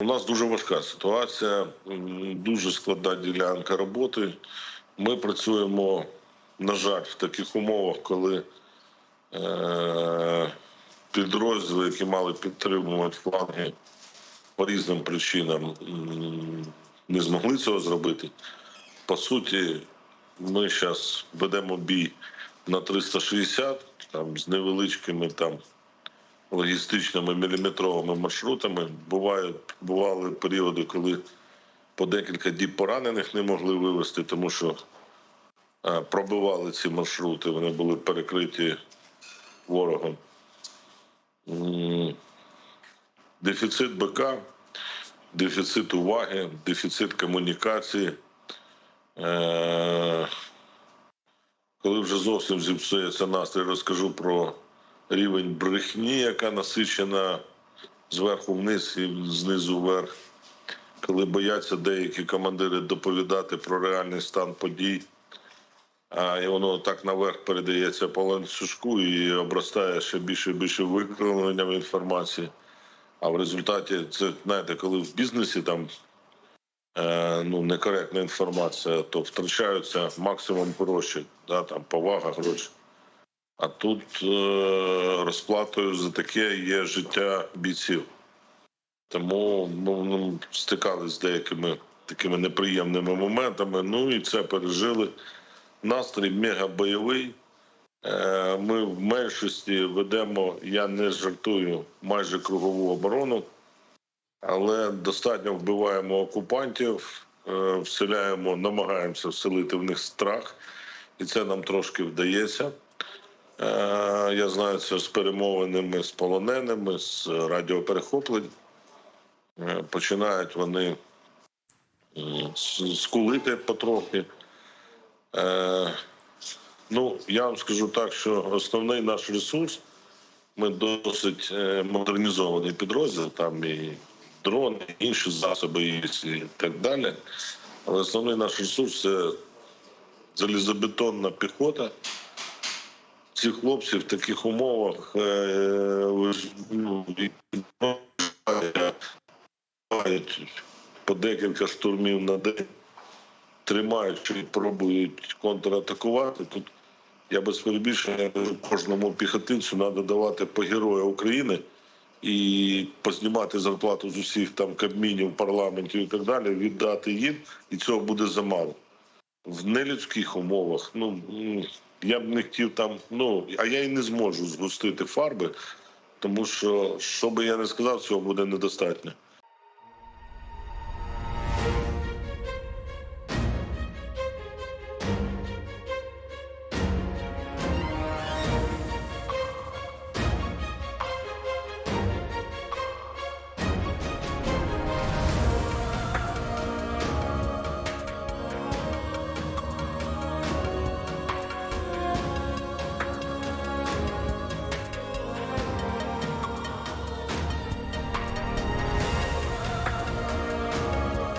У нас дуже важка ситуація, дуже складна ділянка роботи. Ми працюємо, на жаль, в таких умовах, коли е- підрозділи, які мали підтримувати фланги по різним причинам, не змогли цього зробити. По суті, ми зараз ведемо бій на 360, там з невеличкими там логістичними міліметровими маршрутами. Бувають бували періоди, коли по декілька діб поранених не могли вивезти, тому що е, пробивали ці маршрути, вони були перекриті ворогом. Дефіцит БК, дефіцит уваги, дефіцит комунікації. Е, Коли вже зовсім зіпсується настрій, розкажу про рівень брехні, яка насичена зверху вниз і знизу вверх. Коли бояться деякі командири доповідати про реальний стан подій, а і воно так наверх передається по ланцюжку і обростає ще більше і більше викривленням інформації. А в результаті це знаєте, коли в бізнесі там е, ну, некоректна інформація, то втрачаються максимум гроші, да, там повага гроші. А тут е, розплатою за таке є життя бійців. Тому ну, ну, стикалися з деякими такими неприємними моментами. Ну і це пережили. Настрій мегабойовий. Е, Ми в меншості ведемо, я не жартую, майже кругову оборону, але достатньо вбиваємо окупантів, е, вселяємо, намагаємося вселити в них страх, і це нам трошки вдається. Е, Я знаю це з перемовинами з полоненими, з радіоперехоплень. Е, Починають вони скулити потрохи. Е, Ну, я вам скажу так, що основний наш ресурс, ми досить модернізований підрозділ, там і дрони, і інші засоби і так далі. Але основний наш ресурс це залізобетонна піхота. Ці хлопці в таких умовах е, ну, по декілька штурмів на день, тримають і пробують контратакувати. Тут я без перебільшення кажу, кожному піхотинцю треба давати по героя України і познімати зарплату з усіх там кабмінів, парламентів і так далі, віддати їм, і цього буде замало. В нелюдських умовах, ну я б не хотів там, ну а я і не зможу згустити фарби, тому що, що би я не сказав, цього буде недостатньо.